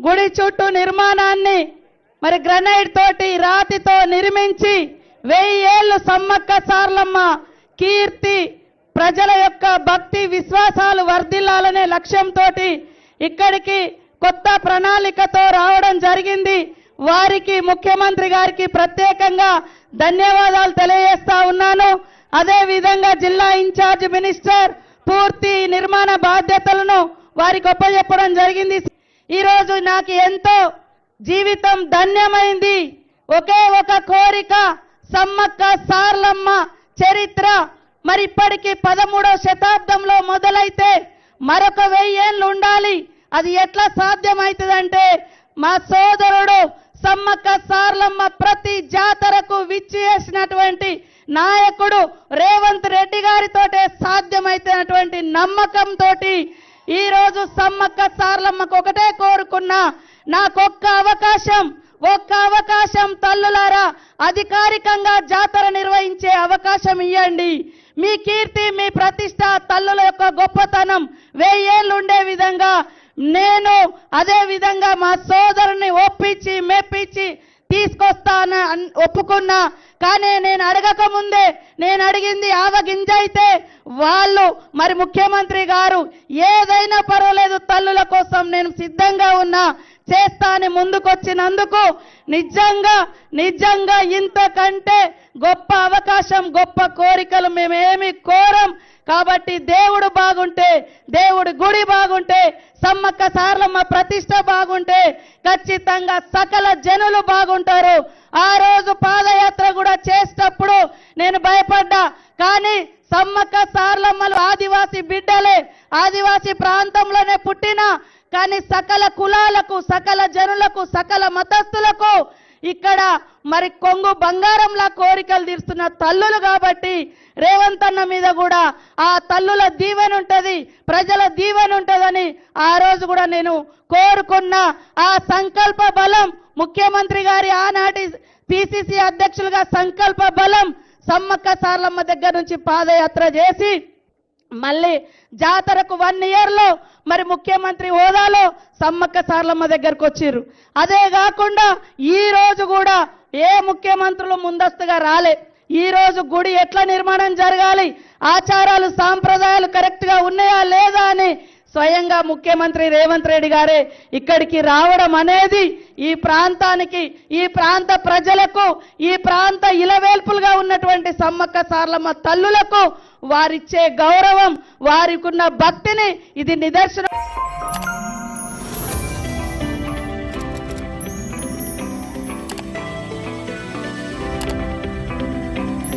గుడి చుట్టూ నిర్మాణాన్ని మరి గ్రనైట్ తోటి రాతితో నిర్మించి వెయ్యి ఏళ్ళు సమ్మక్క సార్లమ్మ కీర్తి ప్రజల యొక్క భక్తి విశ్వాసాలు వర్ధిల్లాలనే లక్ష్యంతో ఇక్కడికి కొత్త ప్రణాళికతో రావడం జరిగింది. వారికి ముఖ్యమంత్రి గారికి ప్రత్యేకంగా ధన్యవాదాలు తెలియజేస్తా ఉన్నాను. అదే విధంగా జిల్లా ఇన్ఛార్జ్ మినిస్టర్ పూర్తి నిర్మాణ బాధ్యతలను వారికి ఒప్పజెప్పడం జరిగింది. ఈరోజు నాకు ఎంతో జీవితం ధన్యమైంది. ఒకే ఒక కోరిక సమ్మక్క సార్లమ్మ చరిత్ర. మరి ఇప్పటికీ పదమూడవ శతాబ్దంలో మొదలైతే మరొక వెయ్యేళ్ళు ఉండాలి. అది ఎట్లా సాధ్యమవుతుందంటే మా సోదరుడు సమ్మక్క సార్లమ్మ ప్రతి జాతరకు విచ్చేసినటువంటి నాయకుడు రేవంత్ రెడ్డి గారితోటే సాధ్యమైతున్నటువంటి నమ్మకంతో ఈరోజు సమ్మక్క సార్లమ్మకు ఒకటే కోరుకున్నా నాకొక్క అవకాశం ఒక్క అవకాశం తల్లులారా అధికారికంగా జాతర నిర్వహించే అవకాశం ఇవ్వండి మీ కీర్తి మీ ప్రతిష్ట తల్లుల యొక్క గొప్పతనం వెయ్యేళ్ళు ఉండే విధంగా నేను అదే విధంగా మా సోదరుని ఒప్పించి మెప్పించి తీసుకొస్తాను అన్- ఒప్పుకున్నా. కానీ నేను అడగక ముందే నేను అడిగింది ఆవగింజ అయితే వాళ్ళు మరి ముఖ్యమంత్రి గారు ఏదైనా పర్వాలేదు తల్లుల కోసం నేను సిద్ధంగా ఉన్నా చేస్తా అని ముందుకొచ్చినందుకు నిజంగా నిజంగా ఇంతకంటే గొప్ప అవకాశం గొప్ప కోరికలు మేమేమి కోరం. కాబట్టి దేవుడు బాగుంటే దేవుడు గుడి బాగుంటే సమ్మక్క సార్లమ్మ ప్రతిష్ట బాగుంటే ఖచ్చితంగా సకల జనులు బాగుంటారు. ఆ రోజు పాదయాత్ర కూడా చేసేటప్పుడు నేను భయపడ్డా. కానీ సమ్మక్క సార్లమ్మలు ఆదివాసి బిడ్డలే. ఆదివాసి ప్రాంతంలోనే పుట్టిన కానీ సకల కులాలకు సకల జనులకు సకల మతస్థులకు ఇక్కడ మరి కొంగు బంగారంలా కోరికలు తీరుస్తున్న తల్లులు కాబట్టి రేవంత్ అన్న మీద కూడా ఆ తల్లుల దీవెన ఉంటుంది ప్రజల దీవెన ఉంటుందని ఆ రోజు కూడా నేను కోరుకున్న. ఆ సంకల్ప బలం ముఖ్యమంత్రి గారి ఆనాటి పిసిసి అధ్యక్షులుగా సంకల్ప బలం సమ్మక్క సార్లమ్మ దగ్గర నుంచి పాదయాత్ర చేసి మళ్ళీ జాతరకు వన్ ఇయర్లో మరి ముఖ్యమంత్రి హోదాలో సమ్మక్క సార్లమ్మ దగ్గరకు వచ్చిర్రు. అదే కాకుండా ఈ రోజు కూడా ఏ ముఖ్యమంత్రులు ముందస్తుగా రాలే. ఈ రోజు గుడి ఎట్లా నిర్మాణం జరగాలి? ఆచారాలు సాంప్రదాయాలు కరెక్ట్గా ఉన్నాయా లేదా అని స్వయంగా ముఖ్యమంత్రి రేవంత్ రెడ్డి గారే ఇక్కడికి రావడం అనేది ఈ ప్రాంతానికి ఈ ప్రాంత ప్రజలకు ఈ ప్రాంత ఇలవేల్పులుగా ఉన్నటువంటి సమ్మక్క సార్లమ్మ తల్లులకు వారిచ్చే గౌరవం వారికున్న భక్తిని ఇది నిదర్శనం.